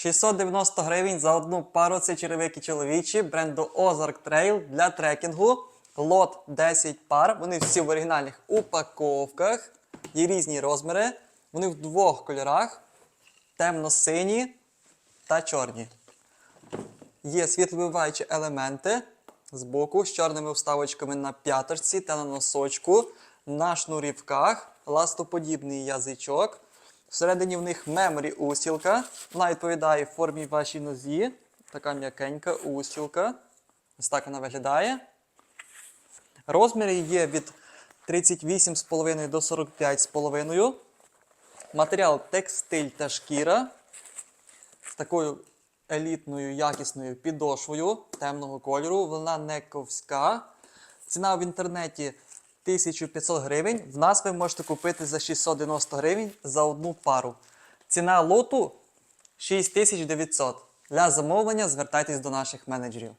690 гривень за одну пару це черевики чоловічі бренду Ozark Trail для трекінгу. Лот 10 пар. Вони всі в оригінальних упаковках. Є різні розміри. Вони в двох кольорах: темно-сині та чорні. Є світловибиваючі елементи з боку з чорними вставочками на п'яточці та на носочку, на шнурівках, ластоподібний язичок. Всередині в них меморі устілка. Вона відповідає формі вашій нозі. Така м'якенька устілка. Ось так вона виглядає. Розміри є від 38,5 до 45,5. Матеріал текстиль та шкіра з такою елітною якісною підошвою темного кольору. Вона не ковська. Ціна в інтернеті 1500 гривень. В нас ви можете купити за 690 гривень за одну пару. Ціна лоту 6900. Для замовлення звертайтесь до наших менеджерів.